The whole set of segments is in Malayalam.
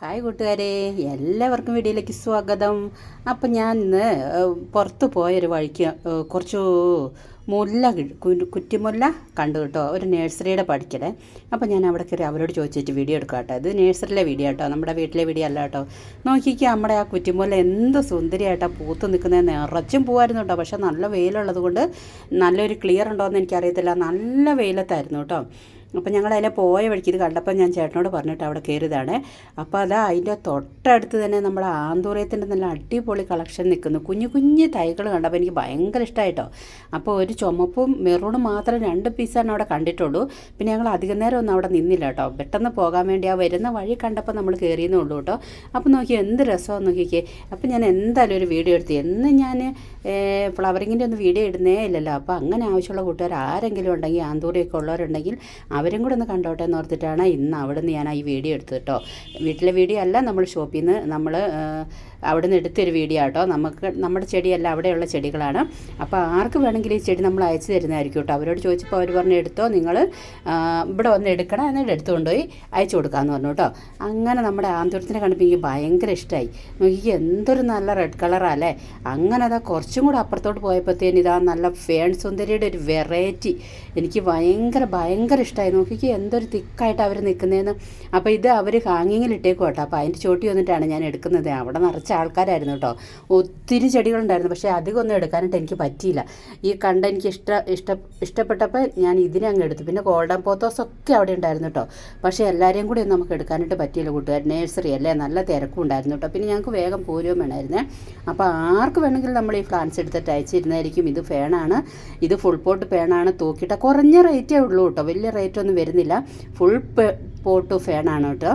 ഹായ് കൂട്ടുകാരെ. എല്ലാവർക്കും വീഡിയോയിലേക്ക് സ്വാഗതം. അപ്പം ഞാൻ ഇന്ന് പുറത്ത് പോയൊരു വഴിക്ക് കുറച്ച് മുല്ല കുറ്റിമുല്ല കണ്ടു കേട്ടോ. ഒരു നേഴ്സറിയുടെ പഠിക്കലേ അപ്പം ഞാൻ അവിടെ കയറി അവരോട് ചോദിച്ചിട്ട് വീഡിയോ എടുക്കാം കേട്ടോ. ഇത് നേഴ്സറിയിലെ വീഡിയോ കേട്ടോ. നമ്മുടെ വീട്ടിലെ വീഡിയോ അല്ല കേട്ടോ. നോക്കിക്കുക നമ്മുടെ ആ കുറ്റിമുല്ല എന്ത് സുന്ദരിയായിട്ടാണ് പൂത്ത് നിൽക്കുന്നത് നിറച്ചും പോവായിരുന്നു കേട്ടോ. പക്ഷേ നല്ല വെയിലുള്ളത് കൊണ്ട് നല്ലൊരു ക്ലിയർ ഉണ്ടോ എന്ന് എനിക്കറിയത്തില്ല. നല്ല വെയിലത്തായിരുന്നു കേട്ടോ. അപ്പം ഞങ്ങൾ അതിലെ പോയ വഴിക്ക് ഇത് കണ്ടപ്പോൾ ഞാൻ ചേട്ടനോട് പറഞ്ഞിട്ട് അവിടെ കയറിയതാണ് അപ്പോൾ അതാ അതിന്റെ തൊട്ടടുത്ത് തന്നെ നമ്മുടെ ആന്തൂറയത്തിന്റെ നല്ല അടിപൊളി കളക്ഷൻ നിൽക്കുന്നു. കുഞ്ഞു കുഞ്ഞു തൈകൾ കണ്ടപ്പോൾ എനിക്ക് ഭയങ്കര ഇഷ്ടമായിട്ടോ അപ്പോൾ ഒരു ചുമപ്പും മെറൂണും മാത്രം രണ്ട് പീസാണ് അവിടെ കണ്ടിട്ടുള്ളൂ. പിന്നെ ഞങ്ങൾ അധികം നേരം ഒന്നും അവിടെ നിന്നില്ല കേട്ടോ. പെട്ടെന്ന് പോകാൻ വേണ്ടി ആ വരുന്ന വഴി കണ്ടപ്പോൾ നമ്മൾ കയറിയെന്നേ ഉള്ളൂ കേട്ടോ. അപ്പോൾ നോക്കി എന്ത് രസമാണ് നോക്കിക്കേ. അപ്പോൾ ഞാൻ എന്തായാലും ഒരു വീഡിയോ എടുത്തു. എന്ന് ഞാൻ ഫ്ലവറിങ്ങിന്റെ ഒന്നും വീഡിയോ ഇടുന്നേ ഇല്ലല്ലോ. അപ്പോൾ അങ്ങനെ ആവശ്യമുള്ള കൂട്ടുകാർ ആരെങ്കിലും ഉണ്ടെങ്കിൽ ആന്തൂറിയൊക്കെ ഉള്ളവരുണ്ടെങ്കിൽ അവരും കൂടെ ഒന്ന് കണ്ടോട്ടെ എന്ന് ഓർത്തിട്ടാണ് ഇന്ന് അവിടെ നിന്ന് ഞാൻ ഈ വീഡിയോ എടുത്തത് കേട്ടോ. വീട്ടിലെ വീഡിയോ അല്ല നമ്മൾ ഷോപ്പിൽ നിന്ന് നമ്മൾ അവിടെ നിന്ന് എടുത്തൊരു വീഡിയോ കേട്ടോ നമുക്ക് നമ്മുടെ ചെടിയല്ല അവിടെയുള്ള ചെടികളാണ്. അപ്പോൾ ആർക്ക് വേണമെങ്കിലും ഈ ചെടി നമ്മൾ അയച്ചു തരുന്നതായിരിക്കും കേട്ടോ അവരോട് ചോദിച്ചപ്പോൾ അവർ പറഞ്ഞു എടുത്തോ നിങ്ങൾ ഇവിടെ വന്ന് എടുക്കണം എന്നിട്ട് എടുത്തുകൊണ്ട് പോയി അയച്ചു കൊടുക്കാമെന്ന് പറഞ്ഞു കേട്ടോ അങ്ങനെ നമ്മുടെ ആന്തൂരത്തിനെ കണ്ടപ്പോൾ എനിക്ക് ഭയങ്കര ഇഷ്ടമായി നോക്കി എന്തൊരു നല്ല റെഡ് കളറല്ലേ അങ്ങനെ അതാ കുറച്ചും കൂടെ അപ്പുറത്തോട്ട് പോയപ്പോഴത്തേന് ഇതാ നല്ല ഫേൺ സുന്ദരിയുടെ ഒരു വെറൈറ്റി എനിക്ക് ഭയങ്കര ഭയങ്കര ഇഷ്ടമായി നോക്കിക്ക് എന്തൊരു തിക്കായിട്ട് അവർ നിൽക്കുന്നതെന്ന് അപ്പോൾ ഇത് അവർ ഹാങ്ങിങ്ങിൽ ഇട്ടേക്കും കേട്ടോ അപ്പോൾ അതിന്റെ ചോട്ടി വന്നിട്ടാണ് ഞാൻ എടുക്കുന്നത്. അവിടെ നിറച്ച ആൾക്കാരായിരുന്നു കേട്ടോ. ഒത്തിരി ചെടികളുണ്ടായിരുന്നു. പക്ഷേ അധികം ഒന്നും എടുക്കാനായിട്ട് എനിക്ക് പറ്റിയില്ല. ഈ കണ്ട എനിക്ക് ഇഷ്ട ഇഷ്ട ഇഷ്ടപ്പെട്ടപ്പോൾ ഞാൻ ഇതിനെ അങ്ങ് എടുത്തു. പിന്നെ ഗോൾഡൻ പോത്തോസ് ഒക്കെ അവിടെ ഉണ്ടായിരുന്നു കേട്ടോ. പക്ഷേ എല്ലാവരെയും കൂടി നമുക്ക് എടുക്കാനായിട്ട് പറ്റിയില്ല കൂട്ടുകാർ. നേഴ്സറി അല്ലേ? നല്ല തിരക്കും ഉണ്ടായിരുന്നു കേട്ടോ. പിന്നെ ഞങ്ങൾക്ക് വേഗം പോരുകയും വേണമായിരുന്നേ. അപ്പോൾ ആർക്ക് വേണമെങ്കിലും നമ്മൾ ഈ പ്ലാന്റ്സ് എടുത്തിട്ട് അയച്ചിരുന്നായിരിക്കും ഇത് ഫേണാണ്. ഇത് ഫുൾ പോട്ട് ഫേണാണ് തൂക്കിയിട്ട്. കുറഞ്ഞ റേറ്റേ ഉള്ളൂ കേട്ടോ. വലിയ റേറ്റ് ഒന്നും വരുന്നില്ല. ഫുൾ പോട്ട് ഫേണാണ് കേട്ടോ.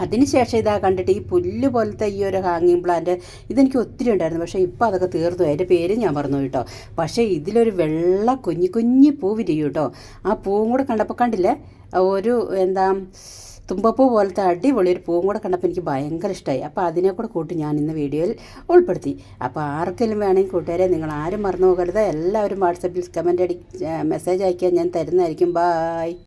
അതിനുശേഷം ഇതാ കണ്ടിട്ട് ഈ പുല്ല് പോലത്തെ ഈ ഒരു ഹാങ്ങിങ് പ്ലാന്റ് ഇതെനിക്ക് ഒത്തിരി ഉണ്ടായിരുന്നു. പക്ഷേ ഇപ്പോൾ അതൊക്കെ തീർന്നു. അതിന്റെ പേര് ഞാൻ പറഞ്ഞു കേട്ടോ. പക്ഷേ ഇതിലൊരു വെള്ള കുഞ്ഞു കുഞ്ഞു പൂ വിരിയും കേട്ടോ. ആ പൂവും കൂടെ കണ്ടപ്പോൾ കണ്ടില്ലേ? ഒരു എന്താ തുമ്പപ്പൂ പോലത്തെ അടിപൊളി ഒരു പൂവും കൂടെ കണ്ടപ്പോൾ എനിക്ക് ഭയങ്കര ഇഷ്ടമായി അപ്പോൾ അതിനെ കൂടെ കൂട്ടി ഞാൻ ഇന്ന് വീഡിയോയിൽ ഉൾപ്പെടുത്തി. അപ്പോൾ ആർക്കെങ്കിലും വേണമെങ്കിൽ കൂട്ടുകാരെ നിങ്ങൾ ആരും മറന്നു പോകരുത്. എല്ലാവരും വാട്സപ്പിൽ കമന്റ് അടി മെസ്സേജ് അയക്കാൻ ഞാൻ തരുന്നതായിരിക്കും. ബായ്